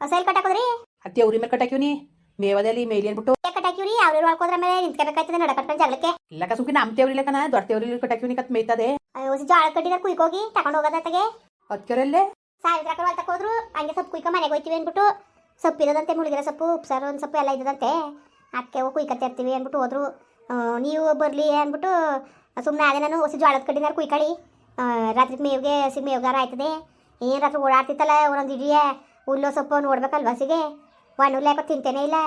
ಹೊಸ ಕಟ್ಟಾಕೋದ್ರಿ? ಅತ್ತೆ ಅವ್ರಿ ಮೇಲೆ ಕಟ್ಟಾಕಿವ್ನಿ ಮೇವದಲ್ಲಿ ಮೇಲಿ ಅನ್ಬಿಟ್ಟು ಕಟ್ಟಾಕಿವ್ರಿ ಅವ್ರು ಹಾಕೋದ್ರ ಮೇಲೆ ನಿಂತ್ಕೋಬೇಕಾಯ್ತದೆ ನಡಕಟ್ಕೊಂಡು ಜಗಳಕ್ಕೆ. ಇಲ್ಲಕ ಸುಮ್ಕಿ ನಮ್ಮ ತೇವ್ರಿ ಕಣ ದೊಡ್ಡ ತೇವ್ರಿ ಕಟ್ಟಾಕಿವ್ನಿ ಕತ್ ಮೇಯ್ತದೆ. ಹೊಸ ಜಾಳ ಕಟ್ಟಿದಾರ ಕುಯ್ಕೋಗಿ ತಗೊಂಡು ಹೋಗೋದತ್ತಗೆ ಅದಕ್ಕೆರಲ್ಲೇ ಸಾವಿರ ಹೊಲ್ತಕ್ಕೆ ಹೋದ್ರು ಹಂಗೆ ಸೊಪ್ಪು ಕುಯ್ಕ ಮನೆಗೆ ಹೋಯ್ತೀವಿ ಅಂದ್ಬಿಟ್ಟು ಸೊಪ್ಪು ಇರೋದಂತೆ ಮುಳುಗಿರೋ ಸೊಪ್ಪು ಉಪ್ಸಾರು ಒಂದು ಸೊಪ್ಪು ಎಲ್ಲ ಇದ್ದದಂತೆ. ಅಕ್ಕೆ ಕುಯ್ಕತ್ತೆ ಇರ್ತೀವಿ ಅಂದ್ಬಿಟ್ಟು ಹೋದ್ರು. ನೀವು ಬರಲಿ ಅಂದ್ಬಿಟ್ಟು ಸುಮ್ಮನೆ ಅದೇ ನಾನು ಹೊಸ ಜೋಳದ ಕಡಿನಾರು ಕುಯ್ಕಳಿ. ರಾತ್ರಿ ಮೇವ್ಗೆ ಹಸಿ ಮೇವ್ಗಾರ ಆಯ್ತದೆ. ಏನು ರಾತ್ರಿ ಓಡಾಡ್ತಿತ್ತಲ್ಲ ಒಂದೊಂದು ಇಡಿಯ ಹುಲ್ಲು ಸೊಪ್ಪು ನೋಡ್ಬೇಕಲ್ವ ಸಿಗೆ ಒಣುಲ್ಲ ಯಾಕೋ ತಿಂತೇನೆ ಇಲ್ಲ?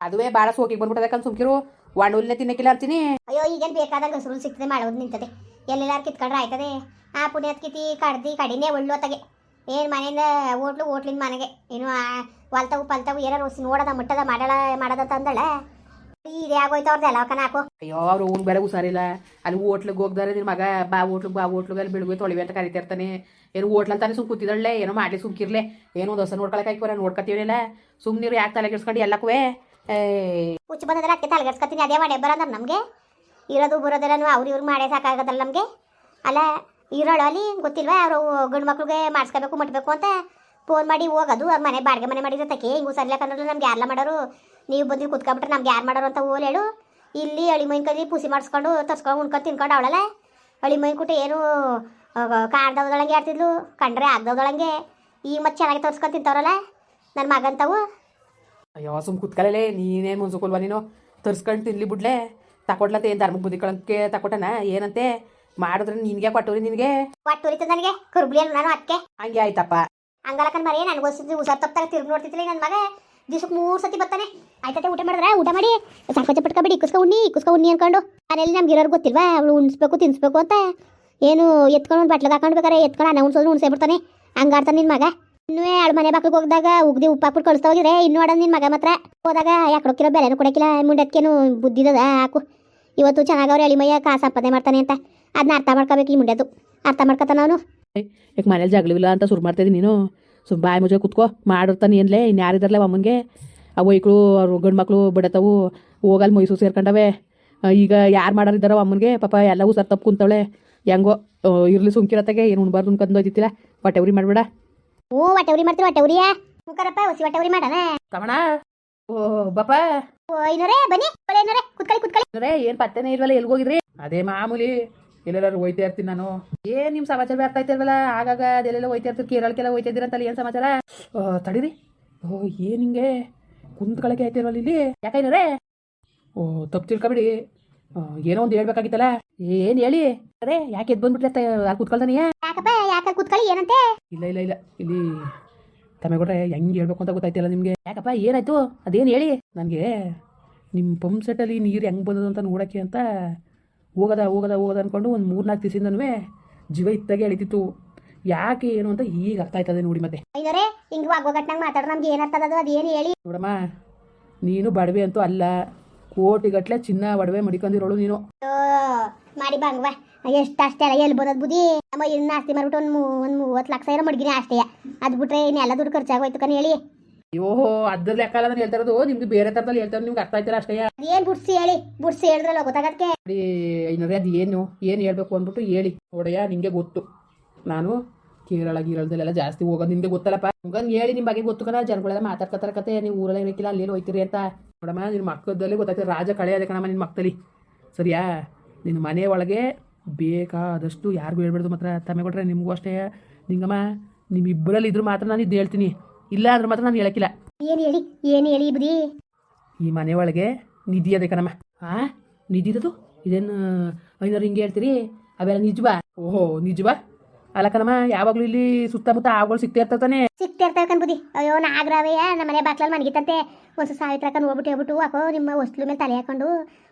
ಅದುವೇ ಬಾಳ ಸೋಕಿಗೆ ಬಂದ್ಬಿಟ್ಟದಕ್ಕ ಸುಮ್ಕಿರು. ವಾಣುಲ್ನೇ ತಿನ್ನಕ್ಕಿಲ್ಲ ಅಂತೀನಿ. ಅಯ್ಯೋ ಈಗೇನು ಬೇಕಾದಾಗ ಹಸುರು ಸಿಕ್ತದೆ ಮಾಡೋದು ನಿಂತದೆ. ಎಲ್ಲೆಲ್ಲಾರು ಕಿತ್ಕೊಂಡ್ರೆ ಆಯ್ತದೆ. ಆ ಪುಣ್ಯದ ಕಿತಿ ಕಡ್ದಿ ಕಡಿನೇ ಒಳ್ಳು ಏನ್ ಏನು ಮನೆಯಿಂದ ಹೋಟ್ಲು ಹೋಟ್ಲಿಂದ ಮನೆಗೆ. ಏನು ಹೊಲ್ತಾವು ಪಲ್ತವು ಏನಾರು ನೋಡದ ಮುಟ್ಟದ ಮಾಡಳ ಮಾಡದ ಅಂದಳ ಇದೇ ಆಗೋಯ್ತು ಅವ್ರದ್ದು ಎಲ್ಲ ಹಾಕು. ಅಯ್ಯೋ ಅವ್ರು ಅವ್ನು ಬೇರೆ ಹುಷಾರಿಲ್ಲ. ಅಲ್ಲಿ ಹೋಟ್ಲಿಗೆ ಹೋಗ್ದಾರೆ ನಿನ್ನ ಮಗ ಬಾ ಹೋಟ್ಲಿಗೆ ಬಾ ಹೋಟ್ಲಿಗೆ ಅಲ್ಲಿ ಬೆಳಗ್ಗೆ ತೊಳಿವೆ ಅಂತ ಕರಿತಿರ್ತಾನೆ ಏನು ಹೋಟ್ಲ್ ಅಂತಾನೆ ಸುಮ್ ಕೂತಿದಳ್ಳೆ ಏನೋ ಮಾಡ್ಲಿ ಸುಮ್ಕಿರ್ಲೆ ಏನೋ ಒಂದು ಹೊಸ ನೋಡ್ಕೊಳಕ್ಕೆ ಹಾಕಿ ಸುಮ್ ಸುಮ್ಮನಿರು ಯಾಕೆ ತಲೆ ಕೆಡ್ಸ್ಕೊಂಡು ಎಲ್ಲಕ್ಕೂ ಹುಚ್ಚು ಬಂದದ್ರೆ ಅದಕ್ಕೆ ತಲೆಗೆಡ್ಸ್ಕೊತೀನಿ ಅದೇ ಮಾಡಿ ಬರೋದ್ರ ನಮಗೆ. ಇರೋದು ಬರೋದೆಲ್ಲ ಅವ್ರು ಇವ್ರು ಮಾಡೇ ಸಾಕಾಗೋದಲ್ಲ ನಮಗೆ. ಅಲ್ಲ ಇರೋಳು ಅಲ್ಲಿ ಗೊತ್ತಿಲ್ವಾ ಅವರು ಗಂಡು ಮಕ್ಳಿಗೆ ಮಾಡಿಸ್ಕೋಬೇಕು ಮುಟ್ಬೇಕು ಅಂತ? ಫೋನ್ ಮಾಡಿ ಹೋಗೋದು ಮನೆ ಬಾಡಿಗೆ ಮನೆ ಮಾಡಿರತ್ತಕ್ಕೆ ಹಿಂಗೂ ಸರ್ಲಕ್ಕಂದ್ರೆ ನಮ್ಗೆ ಯಾರಲ್ಲ ಮಾಡೋರು? ನೀವು ಬಂದು ಕುತ್ಕೊಂಬಿಟ್ರೆ ನಮ್ಗೆ ಯಾರು ಮಾಡೋರು ಅಂತ ಓಲ್ ಹೇಳು. ಇಲ್ಲಿ ಅಳಿ ಮೈನ್ ಕಲ್ಲಿ ಪುಸಿ ಮಾಡಿಸ್ಕೊಂಡು ತರ್ಸ್ಕೊಂಡು ಉಣ್ಕೊಂಡು ತಿನ್ಕೊಂಡು ಅವಳಲ್ಲ. ಅಳಿ ಮೈನ್ ಕೂಟ ಏನು ಕಾಡ್ದವ್ದೊಳಗೆ ಆಡ್ತಿದ್ಲು. ಕಂಡ್ರೆ ಆಗ್ದವ್ದೊಳಂಗೆ. ಈ ಮತ್ತೆ ಚೆನ್ನಾಗಿ ತರ್ಸ್ಕೊಂಡು ತಿಂತವ್ರಲ್ಲ ನನ್ನ ಮಗಂತವು. ಅಯ್ಯೋ ಸುಮ್ ಕುತ್ಕಲೇ ನೀನೇನು ಮುನ್ಸುಕೊಲ್ವ ನೀನು ತರ್ಸ್ಕೊಂಡು ತಿನ್ಲಿ ಬಿಡ್ಲೆ. ತಕೊಡ್ಲತ್ತೆ ಏನು ಧರ್ಮಕ್ಕೆ ಬುದ್ಧಿಕೊಳಕ್ಕೆ ತಕೊಟನ ಏನಂತೆ? ಮಾಡಿದ್ರೆ ನಿನಗೆ ಕೊಟ್ಟವ್ರಿ ನಿನಗೆ. ಒಟ್ಟು ಉರಿತದ ನನಗೆ ಕುರ್ಬ್ಲಿ ನಾನು ಅದಕ್ಕೆ ಹಂಗೆ ಆಯ್ತಪ್ಪ. ಹಂಗಲಕನ್ ಮರಿ ನನಗೋಸ್ಕರ ಹುಷಾರ್ ತಪ್ಪಾಗ ತಿರುಗಿ ನೋಡ್ತಿದ್ಲಿ ನನ್ನ ಮಗ. ದಿವ್ಸಕ್ಕೆ ಮೂರು ಸತಿ ಬರ್ತಾನೆ. ಆಯ್ತತೆ, ಊಟ ಮಾಡಿದ್ರೆ, ಊಟ ಮಾಡಿ ಸಾಕೋಚ ಪಟ್ಕೊಬಿಡಿ ಇಕ್ಕಿಸ್ಕೊ ಉಣ್ಣಿ ಇಕ್ಕಿಸ್ಕ ಉಣ್ಣಿ ಅನ್ಕೊಂಡು. ಮನೇಲಿ ನಮ್ಗೆ ಇರೋರು ಗೊತ್ತಿಲ್ವಾ? ಅವಳು ಉಣಿಸ್ಬೇಕು, ತಿನ್ಸ್ಬೇಕು ಅಂತ. ಏನು, ಎತ್ಕೊಂಡು ಒಂದು ಬಟ್ಲಾಗ ಹಾಕೊಂಡು ಬೇಕಾರೆ ಎತ್ಕೊಂಡು ಅನ್ನ ಉಣ್ಸೋದು ಉಣ್ಸೇ ಬಿಡ್ತಾನೆ ಹಂಗಾಡ್ತಾನೆ ನಿನ್ನ ಮಗ. ಇನ್ನೂ ಎರಡು ಮನೆ ಬಾಕ್ಲಿಗೆ ಹೋಗಿದಾಗ ಉಗ್ದಿ ಉಪ್ಪು ಹಾಕ್ಬಿಟ್ಟು ಕಳಿಸ್ತಾ ಹೋಗಿದ್ರೆ ಇನ್ನೂ ಆಡ ನಿನ್ನ ಮಗ ಮಾತ್ರ. ಹೋದಾಗ ಯಾಕಡೋಕಿರೋ ಬೆಲೆನೂ ಕೊಡಕ್ಕಿಲ್ಲ ಮುಂಡಕ್ಕೇನು ಬುದ್ಧಿದದ ಹಾಕು. ಇವತ್ತು ಚೆನ್ನಾಗವ್ರೆ ಎಳಿಮಯ್ಯ ಕಾಸು ಸಂಪಾದನೆ ಮಾಡ್ತಾನೆ ಅಂತ. ಅದನ್ನ ಅರ್ಥ ಮಾಡ್ಕೋಬೇಕು ಈ ಮುಂಡೆದು ಅರ್ಥ ಮಾಡ್ಕೊತಾನ ಅವನು. ಮನೇಲಿ ಜಗಳಿಲ್ಲ ಅಂತ ಶುರು ಮಾಡ್ತಾಯಿದ್ದೀನಿ ನೀನು? ಸುಮ್ ಬಾಯಿ ಮುಜೆ ಕುತ್ಕೋ. ಮಾಡಿರ್ತಾನೆ ಏನ್ಲೇ? ಇನ್ನು ಯಾರಿದಾರಲ್ಲ ಅಮ್ಮನಿಗೆ ಆ ವೈಕ್ಳು ಅವ್ರು ಗಂಡು ಮಕ್ಕಳು ಬಿಡತ್ತವು. ಹೋಗಲ್ಲಿ ಮೈಸೂರು ಸೇರ್ಕೊಂಡವೆ. ಈಗ ಯಾರು ಮಾಡೋರಿದ್ದಾರೋ ಅಮ್ಮನಿಗೆ ಪಾಪ ಎಲ್ಲವೂ ಸರ್ ತಪ್ಪು ಕುಂತವಳೆ. ಹೆಂಗೋ ಇರಲಿ ಸುಮ್ಕಿರತ್ತಾಗೆ ಏನು ಉಣ್ಬಾರ್ದು ಅನ್ಕೊಂಡು ಹೋಯ್ತಿಲ್ಲ ಹೊಟ್ಟೆ ಮಾಡ್ಬೇಡ. ಓ ಹೊಟ್ಟೆ ಉರಿ ಮಾಡ್ತೀವಿ ಹೊಟ್ಟೆ ಉರಿಯಾ ಮುಖರಪ್ಪ ಹೊಸಿ ಹೊಟ್ಟೆ ಉರಿ ಮಾಡೋಣ. ಕಮಣ ಓ ಬಪ್ಪ ಓ ಇನ್ನೋರೇ ಬನ್ನಿ. ಕುತ್ಕಳಿ ಕುತ್ಕಳಿ ಕುತ್ಕೊಳ್ಳಿ ಏನು ಪತ್ತೆನೇ ಇಲ್ವಲ್ಲ ಎಲ್ಲಿ ಹೋಗಿದ್ರಿ? ಅದೇ ಮಾಮೂಲಿ. ಎಲ್ಲೆಲ್ಲಾರು ಹೋಯ್ತಾ ಇರ್ತೀನಿ ನಾನು. ಏನ್ ನಿಮ್ಮ ಸಮಾಚಾರ ಬರ್ತಾ ಇಲ್ವಲ್ಲ? ಆಗಾಗ ಅದೆಲ್ಲೆಲ್ಲ ಹೋಯ್ತಾ ಇರ್ತೀರಿ ಕೇರಳಕ್ಕೆಲ್ಲ ಹೋಯ್ತಾ ಇದ್ದೀರಂತಲ್ಲ ಏನ್ ಸಮಾಚಾರ? ತಡೀರಿ. ಓ ಏನ್ ಹಿಂಗೆ? ಕುಂತ್ಕೊಳಕ್ಕೆ ಆಯ್ತಿರಲ್ಲ ಇಲ್ಲಿ? ಯಾಕೈನರೇ ಓ ತಪ್ಪು ತಿಳ್ಕೊಬಿಡಿ. ಏನೋ ಒಂದು ಹೇಳ್ಬೇಕಾಗಿತ್ತಲ್ಲ? ಏನ್ ಹೇಳಿ? ಅದೇ ಯಾಕೆ ಎದ್ ಬಂದ್ಬಿಟ್ಲೆ ಅಲ್ಲಿ ಕುತ್ಕೊಳ್ತಾನೆಯಾ ಯಾಕಪ್ಪ ಯಾಕೆ ಕುತ್ಕೊಳ್ಳಿ ಏನಂತೆ? ಇಲ್ಲ ಇಲ್ಲ ಇಲ್ಲ. ಇಲ್ಲಿ ತಮೆಗೊಟ್ರೆ ಹೆಂಗೆ ಹೇಳ್ಬೇಕು ಅಂತ ಗೊತ್ತಾಯ್ತಿಲ್ಲ ನಿಮಗೆ? ಯಾಕಪ್ಪ ಏನಾಯ್ತು? ಅದೇನು ಹೇಳಿ? ನನಗೆ ನಿಮ್ಮ ಪಂಪ್ ಸೆಟ್ಟಲ್ಲಿ ನೀರು ಹೆಂಗೆ ಬಂದದು ಅಂತ ನೋಡೋಕ್ಕೆ ಅಂತ ಹೋಗದ ಹೋಗದ ಹೋಗದ ಅಂದ್ಕೊಂಡು ಒಂದು ಮೂರ್ನಾಲ್ಕು ದಿವಸದಿಂದನೂ ಜೀವ ಇತ್ತಾಗೆ ಎಳಿತಿತ್ತು. ಯಾಕೆ ಏನು ಅಂತ ಈಗ ಅರ್ಥ ಆಯ್ತದೆ ನೋಡಿ ಮತ್ತೆ. ಐದರೆ ಹಿಂಗ್ ವಾಗೋಗಟ್ನಾಗ ಮಾತಾಡ್ರೆ ನಮ್ಗೆ ಏನರ್ತದ ಅದು? ಏನು ಹೇಳಿ? ನೋಡಮ್ಮ ನೀನು ಬಡವೆ ಅಂತೂ ಅಲ್ಲ. ಕೋಟಿಗಟ್ಲೆ ಚಿನ್ನ ಬಡವೆ ಮಡಿಕೊಂಡಿರೋಳು ನೀನು. ಮಾಡಿ ಬಂಗವ. ಎಷ್ಟು ಅಷ್ಟೇ ಅಲ್ಲ ಎಲ್ಲಿ ಬರೋದು ಬುದಿ ನಮ್ಮ ಇನ್ನು ಆಸ್ತಿ ಮಾಡ್ಬಿಟ್ಟು ಒಂದು ಒಂದು ಮೂವತ್ತು ಲಕ್ಷ ಇರೋ ಮಡ್ಗಿನಿ ಅಷ್ಟೇ. ಅದು ಬಿಟ್ರೆ ಇನ್ನೆಲ್ಲ ದುಡ್ಡು ಖರ್ಚಾಗೋಯ್ತು ಕಣ ಹೇಳಿ. ಅಯ್ಯೋ ಅದ್ರ ಲೆಕ್ಕ ಅಲ್ಲ ನಾನು ಹೇಳ್ತಾ ಇರೋದು. ನಿಮ್ಗೆ ಬೇರೆ ತರದಲ್ಲಿ ಹೇಳ್ತಾರೆ ನಿಮ್ಗೆ ಅರ್ಥ ಆಯ್ತಿಲ್ಲ ಅಷ್ಟೇ? ಏನ್ ಬುಡ್ಸಿ ಹೇಳಿ? ಬುಡ್ಸಿ ಹೇಳಿದ್ರಲ್ಲ ಗೊತ್ತಾಗತ್ತೆ? ಐನೂರೇ ಅದು ಏನು? ಏನು ಹೇಳ್ಬೇಕು ಅಂದ್ಬಿಟ್ಟು ಹೇಳಿ. ನೋಡಯ್ಯ ನಿಂಗೆ ಗೊತ್ತು. ನಾನು ಕೇರಳ ಗೀರಳದಲ್ಲೆಲ್ಲ ಜಾಸ್ತಿ ಹೋಗೋದು ನಿಮಗೆ ಗೊತ್ತಲ್ಲಪ್ಪ. ಹಂಗಂಗೆ ಹೇಳಿ ನಿಮ್ಮ ಬಗ್ಗೆ ಗೊತ್ತು ಕಣ. ಜನಗಳೆಲ್ಲ ಮಾತಾಡ್ಕೊತಾರೆ ಕತೆ ನೀವು ಊರಲ್ಲ ಇರಕ್ಕಿಲ್ಲ ಅಲ್ಲಿ ಹೋಯ್ತೀರಿ ಅಂತ. ನೋಡಮ್ಮ ನಿನ್ನ ಮಕ್ಕದಲ್ಲಿ ಗೊತ್ತಾಗ್ತದೆ. ರಾಜ ಕಳೆ ಅದೇ ಕಣಮ್ಮ ನಿನ್ನ ಮಕ್ಕಳಲ್ಲಿ. ಸರಿಯಾ? ನಿನ್ನ ಮನೆ ಒಳಗೆ ಬೇಕಾದಷ್ಟು ಯಾರಿಗೂ ಹೇಳ್ಬಾರ್ದು ಮಾತ್ರ. ತಮ್ಮ ಕೊಟ್ರೆ ನಿಮಗೂ ಅಷ್ಟೇ. ನಿಂಗಮ್ಮ ನಿಮ್ಮಿಬ್ಬರಲ್ಲಿ ಇದ್ರು ಮಾತ್ರ ನಾನು ಇದು ಹೇಳ್ತೀನಿ. ಇಲ್ಲ ಅಂದ್ರೆ ಮಾತ್ರ ನಾನು ಹೇಳಕ್ಕಿಲ್ಲ. ಏನ್ ಹೇಳಿ? ಏನ್ ಹೇಳಿ ಬುದಿ ಈ ಮನೆ ಒಳಗೆ ನಿಧಿ ಅದೇ ಕಣಮ್ಮ. ಆ? ನಿಧಿ ಇರೋದು ಇದೇನು ಐನೂರು ಹಿಂಗೆ ಹೇಳ್ತೀರಿ? ಅವೆಲ್ಲ ನಿಜವಾ? ಓಹೋ ನಿಜವಾ? ಅಲ್ಲ ಕಣಮ್ಮ ಯಾವಾಗಲೂ ಇಲ್ಲಿ ಸುತ್ತಮುತ್ತ ಆವುಗಳು ಸಿಗ್ತಾ ಇರ್ತಾನೆ ಸಿಕ್ತಾ ಇರ್ತಾವ ಕಣ್ ಬುದಿ ಅಯ್ಯೋ ನಾಗರಾವಯ್ಯ ನಮ್ಮ ಮನೆ ಬಾಕ್ಲಲ್ಲಿ ಮನಗಿತ್ತಂತೆ ಒಂದು ಸಾವಿರ ಕಣ್ ಹೋಗ್ಬಿಟ್ಟು ಹೋಗ್ಬಿಟ್ಟು ಅಕೋ ನಿಮ್ಮ ಹೊಸ್ಲು ಮೇಲೆ ತಲೆ ಹಾಕೊಂಡು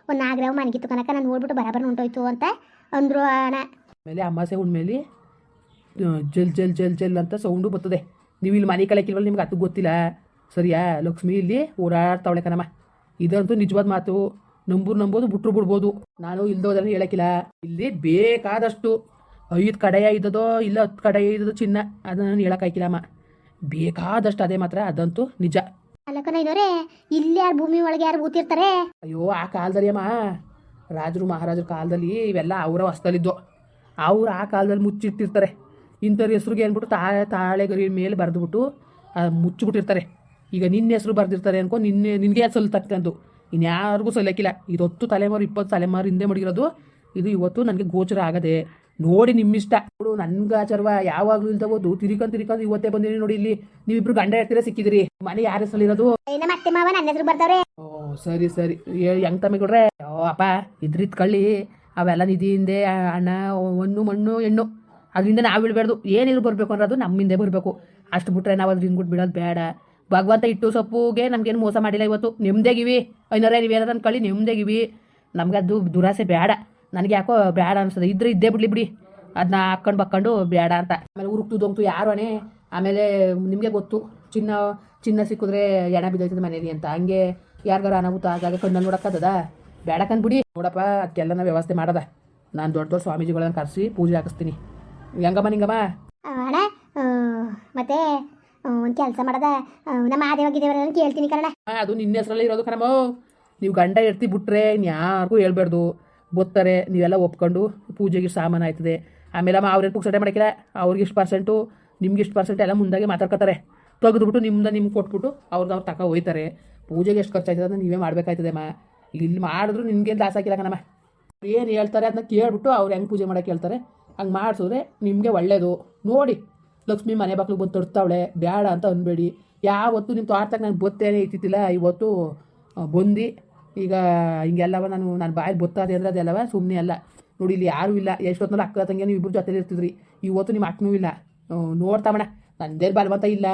ಒಂದು ನಾಗರಾವ್ ಮನಗಿತ್ತು ಕಣಕ ನಾನು ನೋಡ್ಬಿಟ್ಟು ಬರಾಬರ್ ಉಂಟೋಯ್ತು ಅಂತ ಅಂದ್ರು ಅಣ್ಣ. ಆಮೇಲೆ ಅಮಾಸೆ ಮೇಲೆ ಜಲ್ ಜಲ್ ಜಲ್ ಜಲ್ ಅಂತ ಸೌಂಡು ಬರ್ತದೆ. ನೀವು ಇಲ್ಲಿ ಮನೆ ಕಳಕಿಲ್ವಲ್ಲ ನಿಮ್ಗೆ ಅದು ಗೊತ್ತಿಲ್ಲ. ಸರಿಯಾ? ಲಕ್ಷ್ಮಿ ಇಲ್ಲಿ ಓಡಾಡ್ತಾವಳೆ ಕಣಮ್ಮ. ಇದಂತೂ ನಿಜವಾದ ಮಾತು. ನಂಬೂರು ನಂಬೋದು ಬಿಟ್ರು ಬಿಡ್ಬೋದು. ನಾನು ಇಲ್ದೋದ್ರೆ ಹೇಳಕ್ಕಿಲ್ಲ. ಇಲ್ಲಿ ಬೇಕಾದಷ್ಟು ಐದು ಕಡೆಯ ಇದ್ದದೋ ಇಲ್ಲ ಹತ್ತು ಕಡೆಯ ಇದ್ದದೋ ಚಿನ್ನ ಅದನ್ನು ನಾನು ಹೇಳಕ್ಕಾಯ್ಕಿಲ್ಲಮ್ಮ ಬೇಕಾದಷ್ಟು ಅದೇ ಮಾತ್ರ ಅದಂತೂ ನಿಜ. ಅಲ್ಲ ಕಣ ಇನ್ನೋರೇ ಇಲ್ಲಿ ಯಾರು ಭೂಮಿ ಒಳಗೆ ಯಾರು ಕೂತಿರ್ತಾರೆ? ಅಯ್ಯೋ ಆ ಕಾಲದಲ್ಲಿ ಅಮ್ಮ. ರಾಜರು ಮಹಾರಾಜರ ಕಾಲದಲ್ಲಿ ಇವೆಲ್ಲ ಅವರ ಹೊಸ್ತಲಿದ್ದು ಅವ್ರು ಆ ಕಾಲದಲ್ಲಿ ಮುಚ್ಚಿಟ್ಟಿರ್ತಾರೆ. ಇಂಥವ್ರ ಹೆಸ್ರಿಗೆ ಅಂದ್ಬಿಟ್ಟು ತಾ ತಾಳೆಗರಿ ಮೇಲೆ ಬರೆದ್ಬಿಟ್ಟು ಮುಚ್ಚಿಬಿಟ್ಟಿರ್ತಾರೆ. ಈಗ ನಿನ್ನ ಹೆಸರು ಬರ್ದಿರ್ತಾರೆ ಅನ್ಕೊ ನಿನ್ನೆ ನಿನಗೆ ಸಲ್ತಕ್ಕಂದು ಇನ್ಯಾರಿಗೂ ಸಲ್ಲಕ್ಕಿಲ್ಲ ಇದೊತ್ತು ತಲೆಮಾರು ಇಪ್ಪತ್ತು ತಲೆಮಾರು ಹಿಂದೆ ಮಡಗಿರೋದು ಇದು ಇವತ್ತು ನನಗೆ ಗೋಚರ ಆಗದೆ. ನೋಡಿ ನಿಮ್ಮಿಷ್ಟ. ನೋಡು ನನ್ಗೆ ಆಚಾರವ ಯಾವಾಗಲೂ ಇಲ್ದ ಹೋದು ತಿರ್ಕೊಂಡ್ ತಿರ್ಕೊಂಡು ಇವತ್ತೇ ಬಂದಿನಿ ನೋಡಿ ಇಲ್ಲಿ. ನೀವಿಬ್ರು ಗಂಡ ಹೇಳ್ತೀರಾ ಸಿಕ್ಕಿದಿರಿ. ಮನೆ ಯಾರ ಹೆಸರಿರೋದು ಓ ಸರಿ ಸರಿ. ಹೆಂಗ್ ತಮ್ಮಿಕೊಡ್ರೆ ಓ ಅಪ್ಪ ಇದ್ರಿತ್ ಕಳ್ಳಿ. ಅವೆಲ್ಲ ನಿಧಿ ಹಿಂದೆ ಅಣ್ಣ ಒಂದು ಮಣ್ಣು ಹೆಣ್ಣು. ಅದರಿಂದ ನಾವು ಬಿಡಬಾರ್ದು ಏನಿಲ್ಲ ಬರಬೇಕು ಅನ್ನೋದು ನಮ್ಮಿಂದೆ ಬರಬೇಕು. ಅಷ್ಟು ಬಿಟ್ರೆ ನಾವು ಅದ್ರ ಹಿಂದ್ಬಿಟ್ಟು ಬಿಡೋದು ಬೇಡ. ಭಗವಂತ ಇಟ್ಟು ಸೊಪ್ಪುಗೆ ನಮ್ಗೇನು ಮೋಸ ಮಾಡಿಲ್ಲ ಇವತ್ತು. ನೆಮ್ಮದಿಗಿವಿ ಐನೋರೇ ನೀವೇನಾದ್ರು ಅನ್ಕೊಳ್ಳಿ ನೆಮ್ಮದಿಗಿವಿ ನಮ್ಗೆ ಅದು ದುರಾಸೆ ಬೇಡ. ನನಗೆ ಯಾಕೋ ಬೇಡ ಅನಿಸ್ತದೆ. ಇದ್ರೆ ಇದ್ದೇ ಬಿಡ್ಲಿ ಬಿಡಿ. ಅದನ್ನ ಹಾಕ್ಕೊಂಡು ಬಕ್ಕೊಂಡು ಬೇಡ ಅಂತ. ಆಮೇಲೆ ಉರುಕ್ತು ದೊಂಕ್ತು ಯಾರು ಅಣೆ? ಆಮೇಲೆ ನಿಮಗೆ ಗೊತ್ತು. ಚಿನ್ನ ಚಿನ್ನ ಸಿಕ್ಕಿದ್ರೆ ಎಣ ಬಿದ್ದೈತದ ಮನೇಲಿ ಅಂತ. ಹಂಗೆ ಯಾರಿಗಾರ ಅನಾಹುತ ಆಗಾಗ ಕಣ್ಣಲ್ಲಿ ನೋಡಕ್ಕದ ಬೇಡ ಬಿಡಿ ನೋಡಪ್ಪ, ಅದಕ್ಕೆಲ್ಲ ವ್ಯವಸ್ಥೆ ಮಾಡೋದ. ನಾನು ದೊಡ್ಡ ದೊಡ್ಡ ಸ್ವಾಮೀಜಿಗಳನ್ನ ಕರೆಸಿ ಪೂಜೆ ಹಾಕಿಸ್ತೀನಿ. ಹೆಂಗಮ್ಮ ನಿಂಗಮ್ಮ? ಅಣ್ಣ ಮತ್ತೆ ಒಂದು ಕೆಲಸ ಮಾಡದ ನಮ್ಮ ಆದೇವ ಗಿದೇವರೆಲ್ಲ ಕೇಳ್ತೀನಿ ಕಣ ಅದು ನಿನ್ನ ಹೆಸರಲ್ಲಿ ಇರೋದು ಕಣಮ್ಮ. ನೀವು ಗಂಡ ಇರ್ತಿ ಬಿಟ್ರೆ ಯಾರಿಗೂ ಹೇಳ್ಬಾರ್ದು. ಗೊತ್ತಾರೆ ನೀವೆಲ್ಲ ಒಪ್ಕೊಂಡು ಪೂಜೆಗೆ ಸಾಮಾನು ಆಯ್ತದೆ. ಆಮೇಲೆ ಅಮ್ಮ ಅವ್ರೇನು ಪುಕ್ಸಟೆ ಮಾಡಿಕಿಲ್ಲ. ಅವ್ರಿಗೆ ಇಷ್ಟು ಪರ್ಸೆಂಟು ನಿಮ್ಗೆ ಇಷ್ಟು ಪರ್ಸೆಂಟ್ ಎಲ್ಲ ಮುಂದಾಗೆ ಮಾತಾಡ್ಕೊತಾರೆ. ತೆಗೆದುಬಿಟ್ಟು ನಿಮ್ದು ನಿಮ್ಗೆ ಕೊಟ್ಬಿಟ್ಟು ಅವ್ರದ್ದು ಅವ್ರು ತಕ ಹೋಯ್ತಾರೆ ಪೂಜೆಗೆ ಎಷ್ಟು ಖರ್ಚಾಯ್ತದೆ ಅದನ್ನ ನೀವೇ ಮಾಡಬೇಕಾಯ್ತದೆ ಅಮ್ಮ. ಇಲ್ಲಿ ಮಾಡಿದ್ರು ನಿಮ್ಗೇನು ದಾಸ ಹಾಕಿಲ್ಲ ಕಣಮ್ಮ. ಏನು ಹೇಳ್ತಾರೆ ಅದನ್ನ ಕೇಳ್ಬಿಟ್ಟು ಅವ್ರು ಹೆಂಗೆ ಪೂಜೆ ಮಾಡಕ್ಕೆ ಹೇಳ್ತಾರೆ. ಹಂಗೆ ಮಾಡಿಸಿದ್ರೆ ನಿಮಗೆ ಒಳ್ಳೇದು. ನೋಡಿ, ಲಕ್ಷ್ಮಿ ಮನೆ ಬಾಗ್ಲು ಬಂದು ತೊಡ್ತಾವಳೆ ಬೇಡ ಅಂತ ಅನ್ಬೇಡಿ. ಯಾವತ್ತು ನಿಮ್ಮ ತೋಟದಾಗ ನಾನು ಬತ್ತೇನೆ ಇತ್ತಿಲ್ಲ ಇವತ್ತು ಬಂದು. ಈಗ ಹಿಂಗೆಲ್ಲವ ನಾನು ನಾನು ಬಾಯಿ ಬೊತ್ತಾದೆ ಅಂದ್ರೆ ಅದೆಲ್ಲವ ಸುಮ್ಮನೆ ಅಲ್ಲ. ನೋಡಿ, ಇಲ್ಲಿ ಯಾರೂ ಇಲ್ಲ. ಎಷ್ಟೊತ್ತಿನಲ್ಲಿ ಅಕ್ಕ ತಂಗಿ ನೀವು ಇಬ್ಬರು ಜೊತೆಲಿ ಇರ್ತಿದ್ರಿ. ಇವತ್ತು ನಿಮ್ಮ ಅಕ್ಕನೂ ಇಲ್ಲ. ನೋಡ್ತಾವಣ ನಂದೇನು ಬಲವಂತ ಇಲ್ಲ.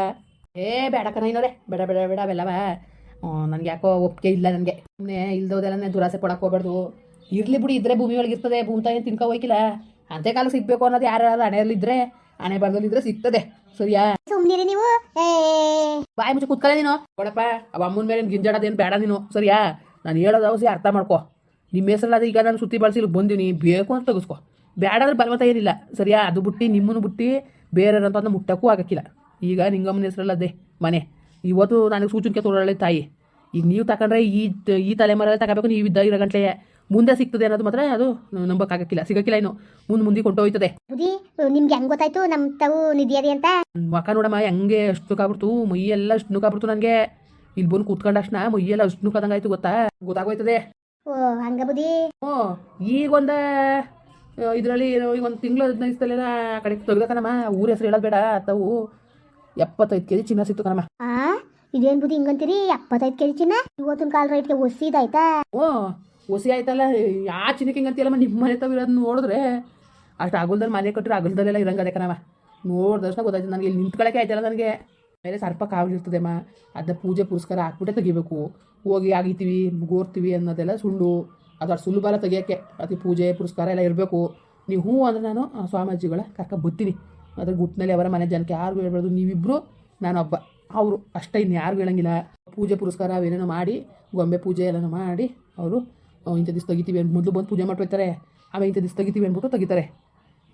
ಏ, ಬೇಡ ಕಣ ಬೇಡ ಬೇಡ ಬೇಡ, ಅವೆಲ್ಲವ. ನನಗೆ ಯಾಕೋ ಒಪ್ಪಿಗೆ ಇಲ್ಲ ನನಗೆ. ಸುಮ್ಮನೆ ಇಲ್ದೋದೆಲ್ಲ ದುರಾಸೆ ಕೊಡಕ್ಕೆ ಹೋಗ್ಬಾರ್ದು. ಇರಲಿ ಬಿಡಿ, ಇದ್ರೆ ಭೂಮಿ ಒಳಗೆ ಇರ್ತದೆ ಭೂಮಿ ತಾಯಿ ತಿನ್ಕೋ ಹೋಯ್ಕಿಲ್ಲ ಅಂತೆ ಕಾಲ ಸಿಗ್ಬೇಕು ಅನ್ನೋದು ಯಾರು ಹಣೆಯಲ್ಲಿದ್ರೆ ಹಣೆ ಇದ್ರೆ ಸಿಗ್ತದೆ. ಸರಿಯಾ? ಸುಮ್ಮನಿರಿ ನೀವು. ಬಾಯಿ ಮುಚ್ಚಿ ಕುತ್ಕೊಳ್ಳಿ ನೀನು. ಕೊಡಪ್ಪ ಅವ ಅಮ್ಮನ ಮೇಲೆ ಗಿಂಜಾಡೋದೇನು ಬೇಡ ನೀನು. ಸರಿಯಾ? ನಾನು ಹೇಳೋದು ಅವಸಿ ಅರ್ಥ ಮಾಡ್ಕೋ. ನಿಮ್ಮ ಹೆಸರಲ್ಲಿ ಈಗ ನಾನು ಸುತ್ತಿ ಬಳಸಿ ಬಂದೀನಿ ಬೇಕು ಅಂತ ತೆಗೆಸ್ಕೊ. ಬೇಡ ಅಂದ್ರೆ ಬಲವಂತ ಏನಿಲ್ಲ. ಸರಿಯಾ? ಅದು ಬಿಟ್ಟು ನಿಮ್ಮನ್ನು ಬಿಟ್ಟು ಬೇರೆ ಅಂತ ಮುಟ್ಟಕ್ಕೂ ಆಗಕ್ಕಿಲ್ಲ. ಈಗ ನಿಂಗಮ್ಮನ ಹೆಸರಲ್ಲದೆ ಮನೆ. ಇವತ್ತು ನನಗೆ ಸೂಚನೆ ತೊಗೊಳ್ಳಿ ತಾಯಿ. ಈಗ ನೀವು ತಗೊಂಡ್ರೆ ಈ ಈ ತಲೆಮಾರಲ್ಲಿ ತಗೋಬೇಕು ನೀವು ಇದ್ದ ಇರೋ ಗಂಟ್ಲೆ ಮುಂದೆ ಸಿಗ್ತದೆ ಅನ್ನೋದು ಮಾತ್ರ ಅದು ನಂಬಕ್ಕಾಗಕ್ಕಿಲ್ಲ. ಸಿಗಕ್ಕಿಲ್ಲ ಇನ್ನು. ಮುಂದ್ ಮುಂದೆ ಕೊಂಡೋಯ್ತದೆ ಬುದಿ ನಿಮ್ಗೆ ಹೆಂಗ್ ಗೊತ್ತಾಯ್ತು? ನಮ್ ತಾವು ನಿಧಿಯದಿ ಅಂತ? ಮಕ ನೋಡಮ್ಮ ಹೆಂಗೆ ಅಷ್ಟು ಮೈ ಮೈಯೆಲ್ಲ ಅಷ್ಟು ನುಕ್ಕಾಗ್ಬಿಡ್ತು ನನಗೆ ಇಲ್ಲಿ ಬಂದು ಕೂತ್ಕೊಂಡ ಅಷ್ಟನ ಮೈಯೆಲ್ಲ ಅಷ್ಟು ನುಕ್ಕದಂಗಾಯ್ತು ಗೊತ್ತಾ? ಗೊತ್ತಾಗೋಯ್ತದೆ. ಓ ಹಂಗ ಬುದಿ ಓ ಈಗೊಂದ ಇದರಲ್ಲಿ ಈಗ ಒಂದು ತಿಂಗಳು ಹದಿನೈದು ಸಲ ಆ ಕಡೆ ತೆಗ್ದಕನಮ್ಮ ಊರ ಹೆಸರು ಹೇಳೋದು ಬೇಡ ತಾವು. ಎಪ್ಪತ್ತೈದು ಕೆಜಿ ಚಿನ್ನ ಸಿಕ್ತು ಕಣಮ್ಮ. ಆ ಇದೇನ್ ಬುದಿ ಹಿಂಗಂತೀರಿ? ಎಪ್ಪತ್ತೈದು ಕೆಜಿ ಚಿನ್ನ? ಇವತ್ತಿನ ಕಾಲ ರೈಟ್ಗೆ ಒಸಿದಾಯ್ತಾ ಹ್ಞೂ ಹೊಸಿ ಆಯ್ತಲ್ಲ ಯಾ ಚಿನ್ನಕ್ಕೆ ಹಿಂಗೆ ಅಂತೀಯಲ್ಲಮ್ಮ ನಿಮ್ಮ ಮನೆ ತಾವ ಇರೋದನ್ನ ನೋಡಿದ್ರೆ ಅಷ್ಟು ಅಗಲ್ದಲ್ಲಿ ಮನೆ ಕಟ್ಟರೆ ಅಗಲ್ದಲ್ಲೆಲ್ಲ ಇರಂಗದೆ ಕಣಮ್ಮ ನೋಡಿದ ತಕ್ಷಣ ಗೊತ್ತಾಯ್ತು ನನಗೆ, ಇಲ್ಲಿ ನಿಂತ್ಕೊಳ್ಳೋಕೆ ಆಯ್ತಲ್ಲ ನನಗೆ. ಮೇಲೆ ಸರ್ಪ ಕಾವಲಿರ್ತದೆಮ್ಮ ಅದನ್ನ ಪೂಜೆ ಪುರಸ್ಕಾರ ಹಾಕ್ಬಿಟ್ಟೆ ತೆಗಿಬೇಕು. ಹೋಗಿ ಆಗಿತೀವಿ ಗೋರ್ತೀವಿ ಅನ್ನೋದೆಲ್ಲ ಸುಳ್ಳು. ಅದು ಅಷ್ಟು ಸುಲಭ ತೆಗಿಯೋಕ್ಕೆ ಅದಕ್ಕೆ ಪೂಜೆ ಪುರಸ್ಕಾರ ಎಲ್ಲ ಇರಬೇಕು. ನೀವು ಹ್ಞೂ ಅಂದರೆ ನಾನು ಸ್ವಾಮೀಜಿಗಳ ಕರ್ಕ ಬರ್ತೀನಿ. ಅದ್ರ ಗುಟ್ಟಿನಲ್ಲಿ ಅವರ ಮನೆ ಜನಕ್ಕೆ ಯಾರಿಗೂ ಹೇಳ್ಬಾರ್ದು. ನೀವಿಬ್ಬರು ನಾನೊಬ್ಬ ಅವರು ಅಷ್ಟೇ ಇನ್ನು ಯಾರಿಗೂ ಹೇಳಂಗಿಲ್ಲ. ಪೂಜೆ ಪುರಸ್ಕಾರ ಅವೇನೇನೋ ಮಾಡಿ, ಗೊಂಬೆ ಪೂಜೆ ಎಲ್ಲನೂ ಮಾಡಿ, ಅವರು ಇಂಥ ದಿವ್ಸ ತೆಗಿತೀವಿ ಅಂತ ಮೊದಲು ಬಂದು ಪೂಜೆ ಮಾಡ್ಬಿಡ್ತಾರೆ ಆಮೇಲೆ ಇಂಥ ದಿವಸ ತೆಗಿತೀವಿ ಅಂದ್ಬಿಟ್ಟು ತೆಗಿತಾರೆ.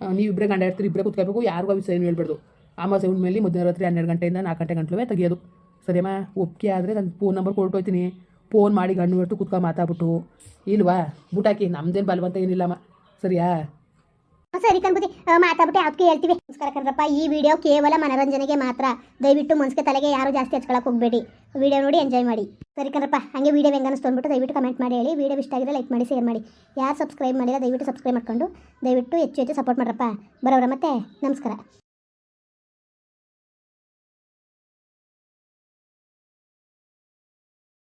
ನೀವಿಬ್ಬರೇ ಗಂಡ ಇರ್ತೀರಿ ಇಬ್ಬರೇ ಕುತ್ಕೋಬೇಕು ಯಾರಿಗೂ ವಿಷಯ ಏನು ಹೇಳ್ಬಾರ್ದು ಅಮಾಸೆ ಮೇಲೆ ರಾತ್ರಿ ಹನ್ನೆರಡು ಗಂಟೆಯಿಂದ ನಾಲ್ಕು ಗಂಟೆ ಗಂಟಲೇ ತೆಗಿಯೋದು. ಸರಿಯಮ್ಮ? ಒಪ್ಪಿಗೆ ಆದರೆ ನಾನು ಫೋನ್ ನಂಬರ್ ಕೊಟ್ಟೋಯ್ತೀನಿ. ಫೋನ್ ಮಾಡಿ ಗಂಡು ಹೊರ್ತು ಕುತ್ಕೊಂಡು ಮಾತಾಡ್ಬಿಟ್ಟು. ಇಲ್ವಾ? ಬುಟಾಕಿ ನಮ್ದೇನು ಬಲವಂತ ಏನಿಲ್ಲಮ್ಮ. ಸರಿಯಾ? ಸರಿ ಕಣ್ಬುದಿ ಮಾತಾಡ್ಬಿಟ್ಟು ಯಾವ್ದಕ್ಕೆ ಹೇಳ್ತೀವಿ. ನಮಸ್ಕಾರ ಕಣ್ರಪ್ಪ. ಈ ವಿಡಿಯೋ ಕೇವಲ ಮನರಂಜನೆಗೆ ಮಾತ್ರ. ದಯವಿಟ್ಟು ಮನ್ಸಿಗೆ ತಲೆಗೆ ಯಾರು ಜಾಸ್ತಿ ಹಚ್ಕೊಳಕ್ಕೆ ಹೋಗ್ಬೇಡಿ. ವಿಡಿಯೋ ನೋಡಿ ಎಂಜಾಯ್ ಮಾಡಿ. ಸರಿ ಕಣ್ರಪ್ಪ, ಹಂಗೆ ವಿಡಿಯೋ ಹೆಂಗ ಅನಿಸ್ತು ದಯವಿಟ್ಟು ಕಮೆಂಟ್ ಮಾಡಿ ಹೇಳಿ. ವಿಡಿಯೋ ಇಷ್ಟ ಆಗಿದ್ರೆ ಲೈಕ್ ಮಾಡಿ ಶೇರ್ ಮಾಡಿ. ಯಾರು ಸಬ್ಸ್ಕ್ರೈಬ್ ಮಾಡಿಲ್ಲ, ದಯವಿಟ್ಟು ಸಬ್ಸ್ಕ್ರೈಬ್ ಮಾಡ್ಕೊಂಡು, ದಯವಿಟ್ಟು ಹೆಚ್ಚು ಹೆಚ್ಚು ಸಪೋರ್ಟ್ ಮಾಡ್ರಪ್ಪ. ಬರೋರ ಮತ್ತೆ. ನಮಸ್ಕಾರ.